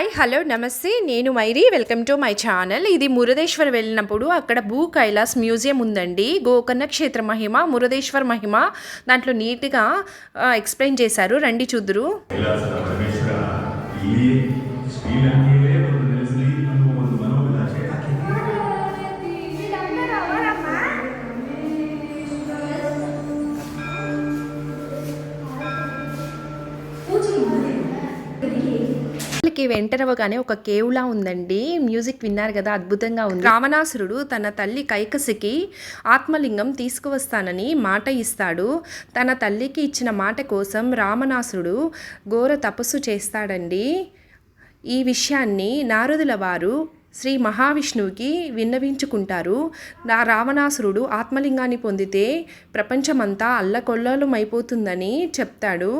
Hi hello నమస్తే. నేను మైరీ. Welcome to my channel. ఇది మురుదేశ్వర్ వెళ్ళినప్పుడు అక్కడ భూ కైలాస్ మ్యూజియం ఉందండి. గోకర్ణ క్షేత్ర మహిమ మురుదేశ్వర్ మహిమ. దాంట్లో నీట్గా ఎక్స్ప్లెయిన్ చేశారు. రండి చూద్దరు. వాళ్ళకి వెంటరవగానే ఒక కేవ్లా ఉందండి. మ్యూజిక్ విన్నారు కదా అద్భుతంగా ఉంది. రావణాసురుడు తన తల్లి కైకసికి ఆత్మలింగం తీసుకువస్తానని మాట ఇస్తాడు. తన తల్లికి ఇచ్చిన మాట కోసం రామణాసురుడు ఘోర తపస్సు చేస్తాడండి. ఈ విషయాన్ని నారదుల వారు శ్రీ మహావిష్ణువుకి విన్నవించుకుంటారు. నా రావణాసురుడు ఆత్మలింగాన్ని పొందితే ప్రపంచమంతా అల్లకొల్లలమైపోతుందని చెప్తాడు.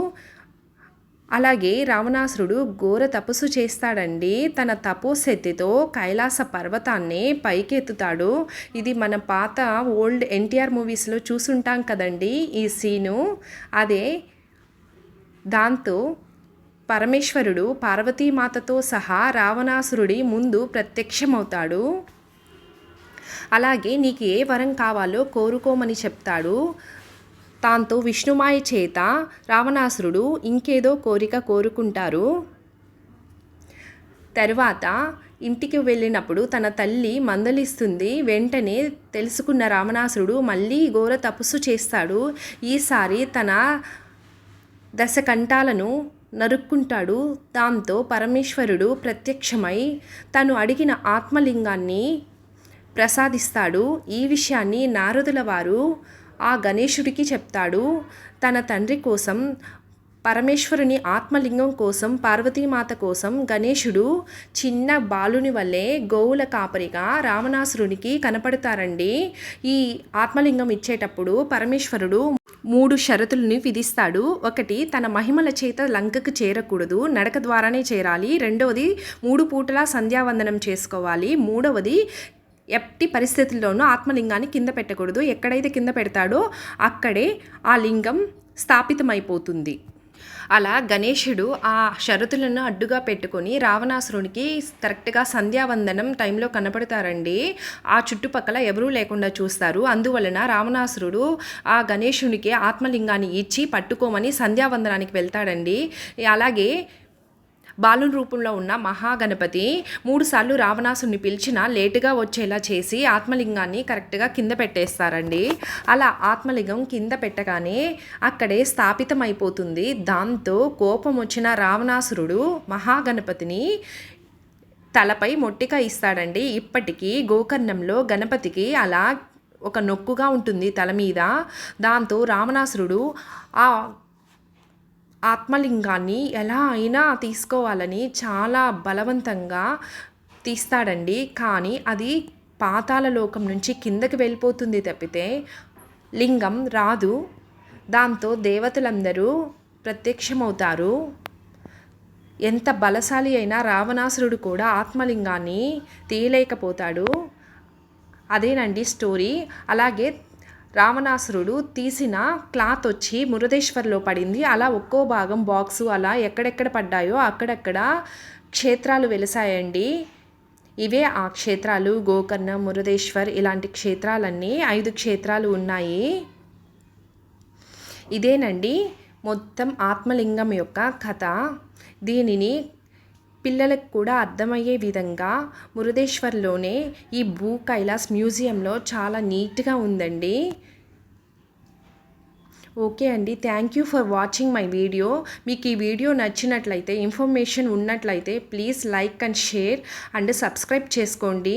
అలాగే రావణాసురుడు ఘోర తపస్సు చేస్తాడండి. తన తపోశక్తితో కైలాస పర్వతాన్ని పైకెత్తుతాడు. ఇది మన పాత ఓల్డ్ ఎన్టీఆర్ మూవీస్లో చూసుంటాం కదండి ఈ సీను. అదే దాంతో పరమేశ్వరుడు పార్వతీమాతతో సహా రావణాసురుడి ముందు ప్రత్యక్షమవుతాడు. అలాగే నీకు ఏ వరం కావాలో కోరుకోమని చెప్తాడు. దాంతో విష్ణుమాయ చేత రావణాసురుడు ఇంకేదో కోరిక కోరుకుంటారు. తర్వాత ఇంటికి వెళ్ళినప్పుడు తన తల్లి మందలిస్తుంది. వెంటనే తెలుసుకున్న రావణాసురుడు మళ్ళీ ఘోర తపస్సు చేస్తాడు. ఈసారి తన దశకంఠాలను నరుక్కుంటాడు. దాంతో పరమేశ్వరుడు ప్రత్యక్షమై తను అడిగిన ఆత్మలింగాన్ని ప్రసాదిస్తాడు. ఈ విషయాన్ని నారదుల వారు ఆ గణేశుడికి చెప్తాడు తన తండ్రి కోసం పరమేశ్వరుని ఆత్మలింగం కోసం పార్వతీమాత కోసం గణేశుడు చిన్న బాలుని వల్లే గోవుల కాపరిగా రావణాసురునికి కనపడతారండి. ఈ ఆత్మలింగం ఇచ్చేటప్పుడు పరమేశ్వరుడు మూడు షరతుల్ని విధిస్తాడు. ఒకటి తన మహిమల చేత లంకకు చేరకూడదు. నడక ద్వారానే చేరాలి. రెండవది మూడు పూటలా సంధ్యావందనం చేసుకోవాలి. మూడవది ఎట్టి పరిస్థితుల్లోనూ ఆత్మలింగాన్ని కింద పెట్టకూడదు. ఎక్కడైతే కింద పెడతాడో అక్కడే ఆ లింగం స్థాపితమైపోతుంది. అలా గణేశుడు ఆ షరతులను అడ్డుగా పెట్టుకొని రావణాసురునికి కరెక్ట్గా సంధ్యావందనం టైంలో కనపడతారండి. ఆ చుట్టుపక్కల ఎవరూ లేకుండా చూస్తారు. అందువలన రావణాసురుడు ఆ గణేశునికి ఆత్మలింగాన్ని ఇచ్చి పట్టుకోమని సంధ్యావందనానికి వెళ్తాడండి. అలాగే బాలుని రూపంలో ఉన్న మహాగణపతి మూడుసార్లు రావణాసుని పిలిచిన లేటుగా వచ్చేలా చేసి ఆత్మలింగాన్ని కరెక్ట్గా కింద పెట్టేస్తారండి. అలా ఆత్మలింగం కింద పెట్టగానే అక్కడే స్థాపితమైపోతుంది. దాంతో కోపం వచ్చిన రావణాసురుడు మహాగణపతిని తలపై మొట్టిక ఇస్తాడండి. ఇప్పటికీ గోకర్ణంలో గణపతికి అలా ఒక నొక్కుగా ఉంటుంది తల మీద. దాంతో రావణాసురుడు ఆ ఆత్మలింగాన్ని ఎలా అయినా తీసుకోవాలని చాలా బలవంతంగా తీస్తాడండి. కానీ అది పాతాల లోకం నుంచి కిందకి వెళ్ళిపోతుంది తప్పితే లింగం రాదు. దాంతో దేవతలందరూ ప్రత్యక్షమవుతారు. ఎంత బలశాలి అయినా రావణాసురుడు కూడా ఆత్మలింగాన్ని తీయలేకపోతాడు. అదేనండి స్టోరీ. అలాగే రావణాసురుడు తీసిన క్లాత్ వచ్చి మురుదేశ్వర్లో పడింది. అలా ఒక్కో భాగం బాక్సు అలా ఎక్కడెక్కడ పడ్డాయో అక్కడక్కడ క్షేత్రాలు వెలిసాయండి ఇవే ఆ క్షేత్రాలు. గోకర్ణ మురుదేశ్వర్ ఇలాంటి క్షేత్రాలన్నీ ఐదు క్షేత్రాలు ఉన్నాయి. ఇదేనండి మొత్తం ఆత్మలింగం యొక్క కథ. దీనిని పిల్లలకు కూడా అర్థమయ్యే విధంగా మురుదేశ్వర్లోనే ఈ భూ కైలాస్ మ్యూజియంలో చాలా నీట్గా ఉందండి. ఓకే అండి. Thank you for watching my video. మీకు ఈ వీడియో నచ్చినట్లయితే ఇన్ఫర్మేషన్ ఉన్నట్లయితే please like and share and subscribe చేసుకోండి.